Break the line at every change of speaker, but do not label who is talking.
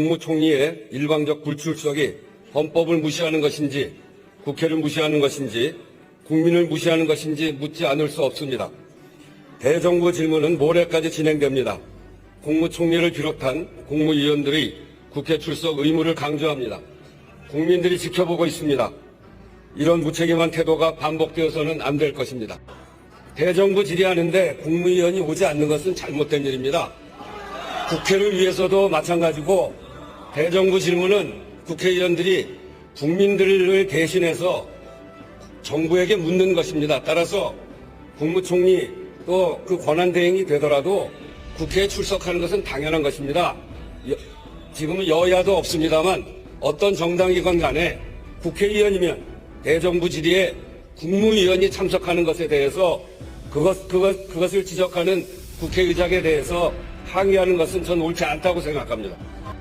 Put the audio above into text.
국무총리의 일방적 불출석이 헌법을 무시하는 것인지 국회를 무시하는 것인지 국민을 무시하는 것인지 묻지 않을 수 없습니다. 대정부 질문은 모레까지 진행됩니다. 국무총리를 비롯한 국무위원들이 국회 출석 의무를 강조합니다. 국민들이 지켜보고 있습니다. 이런 무책임한 태도가 반복되어서는 안 될 것입니다. 대정부 질의하는데 국무위원이 오지 않는 것은 잘못된 일입니다. 국회를 위해서도 마찬가지고 대정부 질문은 국회의원들이 국민들을 대신해서 정부에게 묻는 것입니다. 따라서 국무총리 또 그 권한 대행이 되더라도 국회에 출석하는 것은 당연한 것입니다. 여- 지금은 여야도 없습니다만 어떤 정당이건 간에 국회의원이면 대정부 질의에 국무위원이 참석하는 것에 대해서 그것, 그것, 그것을 지적하는 국회의장에 대해서 항의하는 것은 전 옳지 않다고 생각합니다.